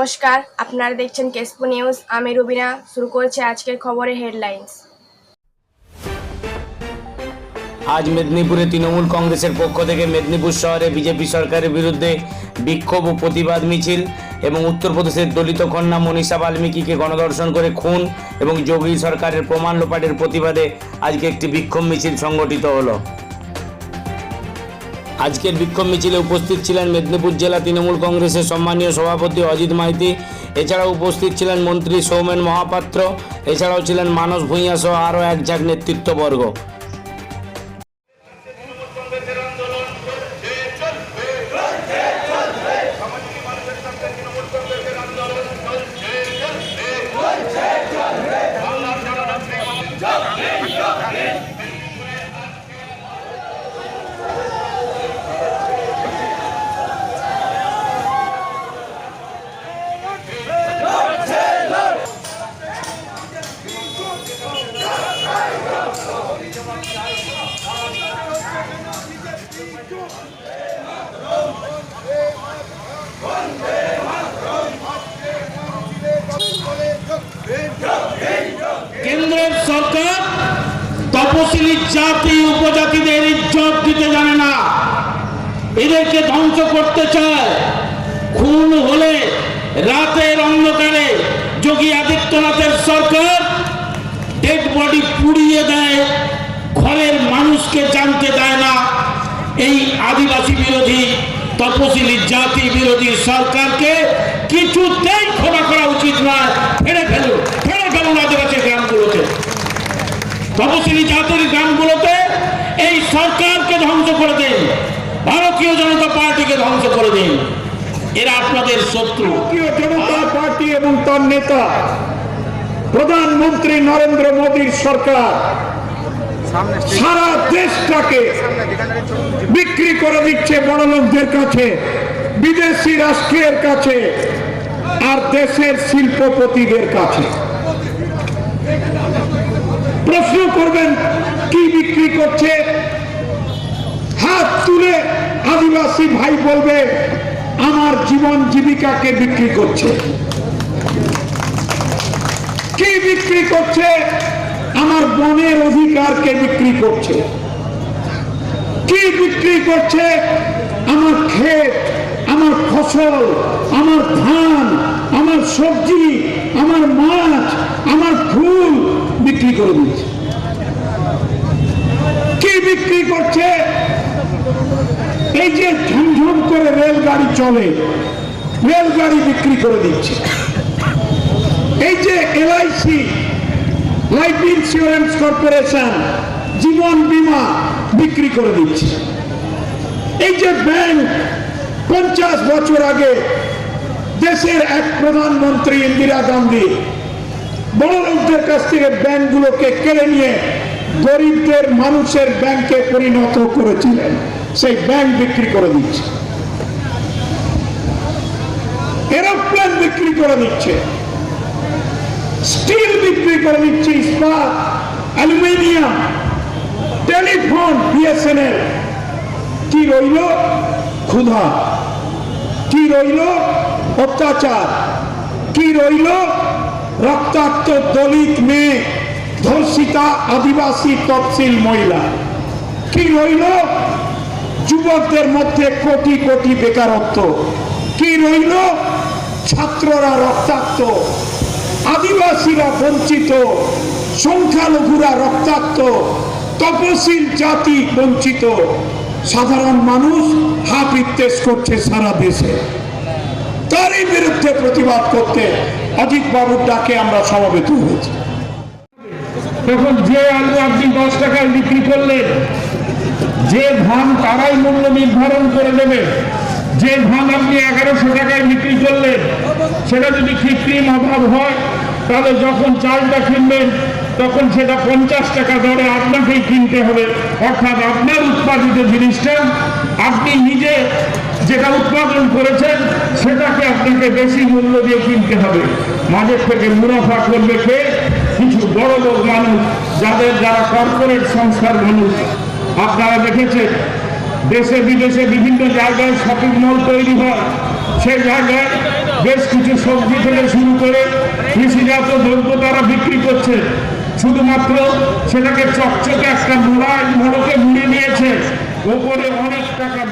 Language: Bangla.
নমস্কার, আপনারা দেখছেন কেসপু নিউজ। আমি রুবিনা, শুরু করছি আজকের খবরের হেডলাইন্স। আজ মেদিনীপুরে তৃণমূল কংগ্রেসের পক্ষ থেকে মেদিনীপুর শহরে বিজেপি সরকারের বিরুদ্ধে বিক্ষোভ ও প্রতিবাদ মিছিল এবং উত্তরপ্রদেশের দলিত কন্যা মনীষা বাল্মীকিকে গণদর্শন করে খুন এবং যোগী সরকারের প্রমাণ লোপাটের প্রতিবাদে আজকে একটি বিক্ষোভ মিছিল সংগঠিত হলো। আজকের বিক্ষোভ মিছিলে উপস্থিত ছিলেন মেদিনীপুর জেলা তৃণমূল কংগ্রেসের সম্মানীয় সভাপতি অজিত মাইতি, এছাড়াও উপস্থিত ছিলেন মন্ত্রী সৌমেন মহাপাত্র, এছাড়াও ছিলেন মানস ভূঁইয়া সহ আরও এক ঝাঁক নেতৃত্ববর্গ। তপশিলি জাতি, উপজাতিদের ইজ্জত দিতে জানে না। এদেরকে ধ্বংস করতে চায়। খুন হলে রাতের অন্ধকারে যোগী আদিত্যনাথের সরকার ডেড বডি পুড়িয়ে দেয়, ঘরের মানুষকে জানতে দেয় না। এই আদিবাসী বিরোধী, তপশিলি জাতি বিরোধী সরকারকে কিছুতেই ক্ষমা করা উচিত নয়। ফেলে ফেলুন ফেলে ফেলুন আদিবাসী গ্রামগুলোতে তপশিলি জাতির গ্রামগুলোতে এই সরকারকে ধ্বংস করে দিন। ভারতীয় জনতা পার্টিকে ধ্বংস করে দিন। এরা আপনাদের শত্রু। জনতা পার্টি এবং তার নেতা, প্রধানমন্ত্রী নরেন্দ্র মোদীর সরকার, সারা দেশটাকে বিক্রি করে দিচ্ছে বড় লোকদের কাছে, বিদেশি রাষ্ট্রের কাছে, আর দেশের শিল্পপতিদের কাছে। প্রশ্ন করবেন, কি বিক্রি করছে? হাত তুলে আদিবাসী ভাই বলবে, আমার জীবন জীবিকাকে বিক্রি করছে। কি বিক্রি করছে? আমার বনের অধিকারকে বিক্রি করছে। কি বিক্রি করছে? আমার ক্ষেত, আমার ফসল, আমার ধান আমার সবজি, আমার মাছ, আমার ফুল বিক্রি করে দিচ্ছে কি বিক্রি করছে? এই যে ঝমঝম করে রেলগাড়ি চলে, রেলগাড়ি বিক্রি করে দিচ্ছে। এই যে এলআইসি, লাইফ ইন্স্যুরেন্স কর্পোরেশন, জীবন বীমা বিক্রি করে দিচ্ছে। এই যে ব্যাংক, পঞ্চাশ বছর আগে দেশের এক প্রধানমন্ত্রী ইন্দিরা গান্ধী বড় লোকদের কাছ থেকে ব্যাংকগুলোকে কেড়ে নিয়ে গরিবদের মানুষের ব্যাংকে পরিণত করেছিলেন। সেই ব্যাংক বিক্রি করে দিচ্ছে। এরোপ্লেন বিক্রি করে দিচ্ছে। স্টিল বিক্রি করে দিচ্ছে ইস্পাত, অ্যালুমিনিয়াম, টেলিফোন, বিএসএনএল। কি রইল? ক্ষুধা। কি রইল? অত্যাচার। কি রইল? রক্তাক্ত দলিত মেয়ে, ধর্ষিতা, আদিবাসী, তফসিল মহিলা। কি রইল? যুবকদের মধ্যে কোটি কোটি বেকারত্ব। কি রইল? ছাত্ররা রক্তাক্ত। আদিবাসীরা বঞ্চিত। সংখ্যালঘুরা রক্তাক্ত। তপশিল জাতি বঞ্চিত। সাধারণ মানুষ হাত ইত্তেস করছে সারা দেশে। তারই বিরুদ্ধে প্রতিবাদ করতে অজিত বাবুর ডাকে আমরা সমবেত হয়েছি। তখন যে আলু আপনি দশ টাকায় বিক্রি করলেন, যে ধান তারাই মূল্য নির্ধারণ করে দেবে, যে ধান আপনি এগারোশো টাকায় বিক্রি করলেন, সেটা যদি কৃত্রিম অভাব হয়, তাহলে যখন চালটা কিনবেন, তখন সেটা পঞ্চাশ টাকা দরে আপনাকেই কিনতে হবে। অর্থাৎ আপনার উৎপাদিত জিনিসটা আপনি নিজে যেটা উৎপাদন করেছেন আপনাকে বেশি মূল্য দিয়ে কিনতে হবে। মাঝের থেকে মুনাফা করবে কে? কিছু বড় লোক মানুষ, যাদের যারা কর্পোরেট সংস্থার মানুষ। আপনারা দেখেছেন, দেশে বিদেশে বিভিন্ন জায়গায় শপিং মল তৈরি হয়। সেই জায়গায় বেশ কিছু সবজি থেকে শুরু করে কৃষিজাত দ্রব্য তারা বিক্রি করছে। শুধুমাত্র সেটাকে চকচকে একটা মোড়ায় মোড়কে মুড়ে নিয়েছে। ওপরে অনেক টাকা